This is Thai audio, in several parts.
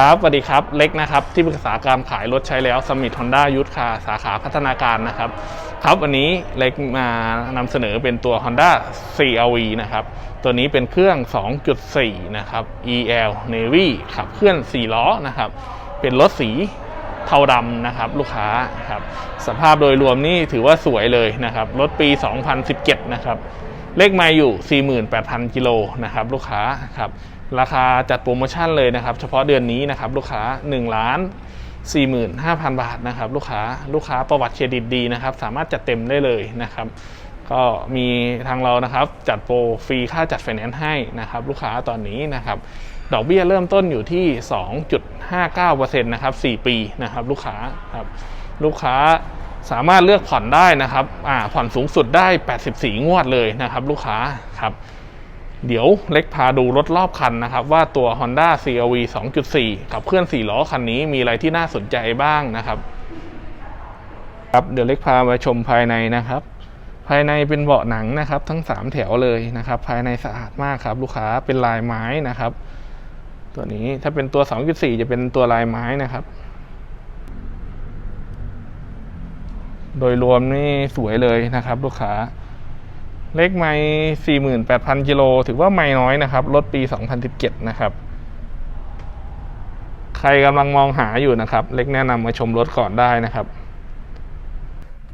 ครับสวัสดีครับ เล็กนะครับ ที่ปรึกษาการขายรถใช้แล้วสมิธฮอนด้ายุทธคาสาขาพัฒนาการนะครับ ครับวันนี้เล็กมานำเสนอเป็นตัว Honda CRV นะครับ ตัวนี้เป็นเครื่อง 2.4 นะครับ EL Navy ขับเคลื่อน 4 ล้อนะครับ เป็นรถสีเทาดำนะครับ ลูกค้าครับ สภาพโดยรวมนี่ถือว่าสวยเลยนะครับ รถปี 2017 นะครับ เลขม่อยู่ 48,000 กิโลนะครับ ลูกค้าครับ ราคาจัดโปรโมชั่นเลยนะครับ เฉพาะเดือนนี้นะครับลูกค้า1ล้าน45,000 บาทนะครับลูกค้าลูกค้าประวัติเครดิตดีนะครับ สามารถจัดเต็มได้เลยนะครับ ก็มีทางเรานะครับจัดโปรฟรีค่าจัดไฟแนนซ์ให้นะครับ ลูกค้าตอนนี้นะครับ ดอกเบี้ยเริ่มต้นอยู่ที่ 2.59%นะครับ4ปีนะครับลูกค้าครับลูกค้าสามารถเลือกผ่อนได้นะครับอ่าผ่อนสูงสุดได้ 84 งวดเลยนะครับ ลูกค้าครับ เดี๋ยวเล็กพาดูรถรอบคันนะครับว่าตัว Honda CRV 2.4ขับเคลื่อน 4 ล้อคันนี้มีอะไรที่น่าสนใจบ้างนะครับ ครับเดี๋ยวเล็กพามาชมภายในนะครับ ภายในเป็นเบาะหนังนะครับ ทั้ง 3 แถวเลยนะครับ ภายในสะอาดมากครับ ลูกค้าเป็นลายไม้นะครับ ตัวนี้ถ้าเป็นตัว 2.4 จะเป็นตัวลายไม้นะครับ โดยรวมนี่สวยเลยนะครับ ลูกค้า เลขไม่ 48,000 กิโล ถือว่าไม่น้อยนะครับ รถปี 2017 นะครับ ใครกำลังมองหาอยู่นะครับ เล็กแนะนำมาชมรถก่อนได้นะครับ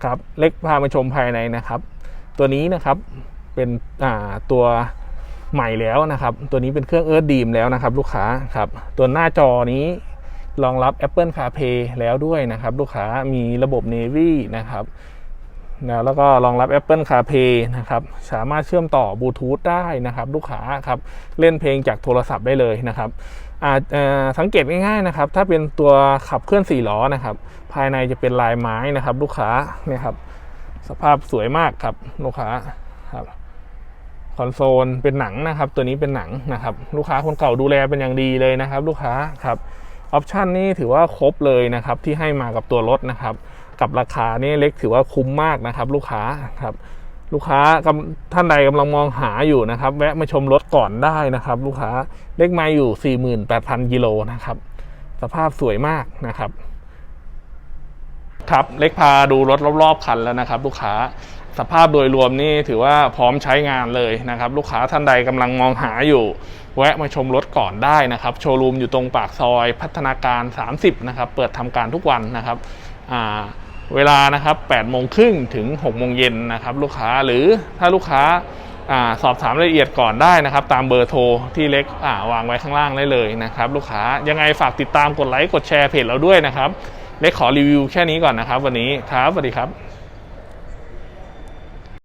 ครับ เล็กพามาชมภายในนะครับ ตัวนี้นะครับ เป็นอ่าตัวใหม่แล้วนะครับ ตัวนี้เป็นเครื่องเอิร์ดดีมแล้วนะครับ ลูกค้าครับ ตัวหน้าจอนี้รองรับ Apple CarPlay แล้วด้วยนะครับ ลูกค้ามีระบบ Navy นะครับ นะแล้วก็รองรับ Apple CarPlay นะครับสามารถเชื่อมต่อบลูทูธได้นะครับลูกค้าครับเล่นเพลงจากโทรศัพท์ได้เลยนะครับอาจสังเกตง่ายๆนะครับ ถ้าเป็นตัวขับเคลื่อน4ล้อนะครับ ภายในจะเป็นลายไม้นะครับ ลูกค้าเนี่ยครับ สภาพสวยมากครับลูกค้าครับคอนโซลเป็นหนังนะครับ ตัวนี้เป็นหนังนะครับ ลูกค้าคนเก่าดูแลเป็นอย่างดีเลยนะครับ ลูกค้าครับออปชันนี้ถือว่าครบเลยนะครับ ที่ให้มากับตัวรถนะครับ กับราคานี่เล็กถือว่าคุ้มมากนะครับ ลูกค้าครับ ลูกค้าท่านใดกำลังมองหาอยู่นะครับ แวะมาชมรถก่อนได้นะครับ ลูกค้าเลขไมาอยู่ 48,000กิโลนะครับ สภาพสวยมากนะครับครับเล็กพาดูรถรอบๆคันแล้วนะครับ ลูกค้าสภาพโดยรวมนี่ถือว่าพร้อมใช้งานเลยนะครับ ลูกค้าท่านใดกำลังมองหาอยู่ แวะมาชมรถก่อนได้นะครับ โชว์รูมอยู่ตรงปากซอยพัฒนาการ 30 นะครับ เปิดทำการทุกวันนะครับอ่า เวลานะครับ8โมงครึ่งถึง6โมงเย็นนะครับลูกค้าหรือถ้าลูกค้าอสอบถามรายละเอียดก่อนได้นะครับ ตามเบอร์โทรที่เล็กวางไว้ข้างล่างได้เลยนะครับ ลูกค้ายังไงฝากติดตามกดไลค์กดแชร์เพจเราด้วยนะครับ เล็กขอรีวิวแค่นี้ก่อนนะครับ วันนี้ครับสวัสดีครับ